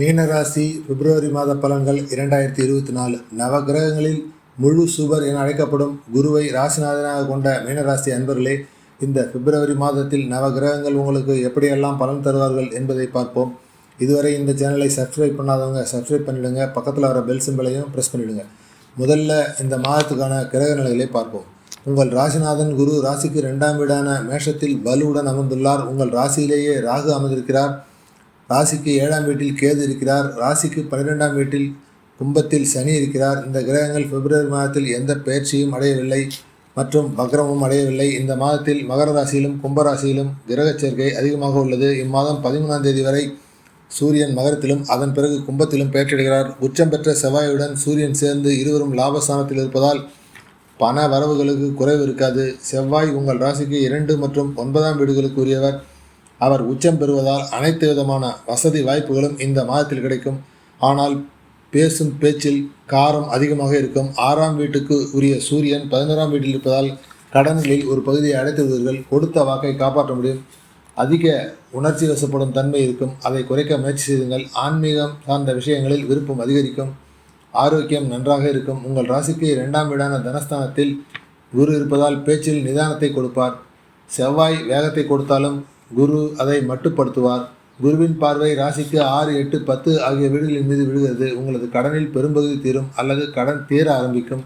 மீனராசி பிப்ரவரி மாத பலன்கள் இரண்டாயிரத்தி இருபத்தி நாலு. நவகிரகங்களில் முழு சுபர் என அழைக்கப்படும் குருவை ராசிநாதனாக கொண்ட மீனராசி அன்பர்களே இந்த பிப்ரவரி மாதத்தில் நவகிரகங்கள் உங்களுக்கு எப்படியெல்லாம் பலன் தருவார்கள் என்பதை பார்ப்போம். இதுவரை இந்த சேனலை சப்ஸ்கிரைப் பண்ணாதவங்க சப்ஸ்கிரைப் பண்ணிவிடுங்க பக்கத்தில் வர பெல் சிம்பிளையும் ப்ரெஸ் பண்ணிவிடுங்க முதல்ல இந்த மாதத்துக்கான கிரக நிலைகளை பார்ப்போம். உங்கள் ராசிநாதன் குரு ராசிக்கு ரெண்டாம் வீடான மேஷத்தில் வலுவுடன் அமர்ந்துள்ளார். உங்கள் ராசியிலேயே ராகு அமர்ந்திருக்கிறார். ராசிக்கு ஏழாம் வீட்டில் கேது இருக்கிறார். ராசிக்கு பன்னிரெண்டாம் வீட்டில் கும்பத்தில் சனி இருக்கிறார். இந்த கிரகங்கள் பிப்ரவரி மாதத்தில் எந்த பயிற்சியும் அடையவில்லை மற்றும் வக்ரமும் அடையவில்லை. இந்த மாதத்தில் மகர ராசியிலும் கும்பராசியிலும் கிரகச் சேர்க்கை அதிகமாக உள்ளது. இம்மாதம் பதிமூணாம் தேதி வரை சூரியன் மகரத்திலும் அதன் பிறகு கும்பத்திலும் பெயர்ச்சிடுகிறார் உச்சம் பெற்ற செவ்வாயுடன் சூரியன் சேர்ந்து இருவரும் லாபஸ்தானத்தில் இருப்பதால் பண வரவுகளுக்கு குறைவு இருக்காது. செவ்வாய் உங்கள் ராசிக்கு இரண்டு மற்றும் ஒன்பதாம் வீடுகளுக்கு உரியவர் அவர் உச்சம் பெறுவதால் அனைத்து விதமான வசதி வாய்ப்புகளும் இந்த மாதத்தில் கிடைக்கும். ஆனால் பேசும் பேச்சில் காரம் அதிகமாக இருக்கும். ஆறாம் வீட்டுக்கு உரிய சூரியன் பதினோராம் வீட்டில் இருப்பதால் கடன்களில் ஒரு பகுதியை அடைத்துவிடுவீர்கள் கொடுத்த வாக்கை காப்பாற்ற முடியும். அதிக உணர்ச்சி வசப்படும் தன்மை இருக்கும். அதை குறைக்க முயற்சி செய்யுங்கள். ஆன்மீகம் சார்ந்த விஷயங்களில் விருப்பம் அதிகரிக்கும். ஆரோக்கியம் நன்றாக இருக்கும். உங்கள் ராசிக்கு இரண்டாம் வீடான தனஸ்தானத்தில் குரு இருப்பதால் பேச்சில் நிதானத்தை கொடுப்பார். செவ்வாய் வேகத்தை கொடுத்தாலும் குரு அதை மட்டுப்படுத்துவார். குருவின் பார்வை ராசிக்கு ஆறு எட்டு பத்து ஆகிய வீடுகளின் மீது விழுகிறது. உங்களது கடனில் பெரும்பகுதி தீரும் அல்லது கடன் தீர ஆரம்பிக்கும்.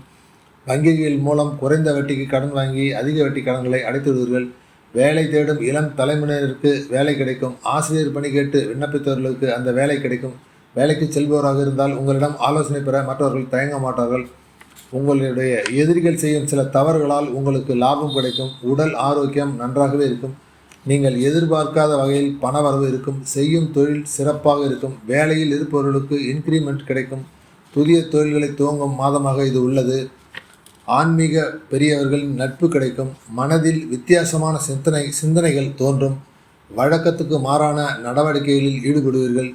வங்கிகள் மூலம் குறைந்த வட்டிக்கு கடன் வாங்கி அதிக வட்டி கடன்களை அடைத்து விடுவீர்கள் வேலை தேடும் இளம் தலைமுறையினருக்கு வேலை கிடைக்கும். ஆசிரியர் பணி கேட்டு விண்ணப்பித்தவர்களுக்கு அந்த வேலை கிடைக்கும். வேலைக்கு செல்பவராக இருந்தால் உங்களிடம் ஆலோசனை பெற மற்றவர்கள் தயங்க மாட்டார்கள். உங்களுடைய எதிரிகள் செய்யும் சில தவறுகளால் உங்களுக்கு லாபம் கிடைக்கும். உடல் ஆரோக்கியம் நன்றாகவே இருக்கும். நீங்கள் எதிர்பார்க்காத வகையில் பண வரவு இருக்கும் செய்யும் தொழில் சிறப்பாக இருக்கும் வேலையில் இருப்பவர்களுக்கு இன்க்ரிமெண்ட் கிடைக்கும் புதிய தொழில்களை துவங்கும் மாதமாக இது உள்ளது. ஆன்மீக பெரியவர்களின் நட்பு கிடைக்கும் மனதில் வித்தியாசமான சிந்தனை சிந்தனைகள் தோன்றும் வழக்கத்துக்கு மாறான நடவடிக்கைகளில் ஈடுபடுவீர்கள்.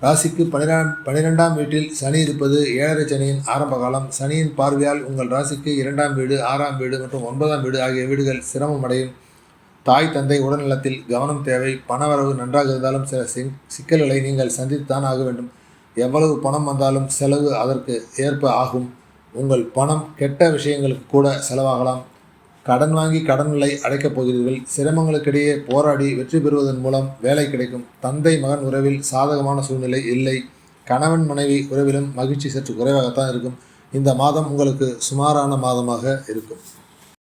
ராசிக்கு பனிரெண்டாம் பனிரெண்டாம் வீட்டில் சனி இருப்பது ஏழரை சனியின் ஆரம்ப காலம். சனியின் பார்வையால் உங்கள் ராசிக்கு இரண்டாம் வீடு ஆறாம் வீடு மற்றும் ஒன்பதாம் வீடு ஆகிய வீடுகள் சிரமம் அடையும். தாய் தந்தை உடல்நலத்தில் கவனம் தேவை பணவரவு நன்றாக இருந்தாலும் சில சிங் சிக்கல்களை நீங்கள் சந்தித்துத்தான் ஆக வேண்டும். எவ்வளவு பணம் வந்தாலும் செலவு அதற்கு ஏற்ப ஆகும். உங்கள் பணம் கெட்ட விஷயங்களுக்கு கூட செலவாகலாம். கடன் வாங்கி கடன்களை அடைக்கப் போகிறீர்கள். சிரமங்களுக்கிடையே போராடி வெற்றி பெறுவதன் மூலம் வேலை கிடைக்கும். தந்தை மகன் உறவில் சாதகமான சூழ்நிலை இல்லை. கணவன் மனைவி உறவிலும் மகிழ்ச்சி சற்று குறைவாகத்தான் இருக்கும். இந்த மாதம் உங்களுக்கு சுமாரான மாதமாக இருக்கும்.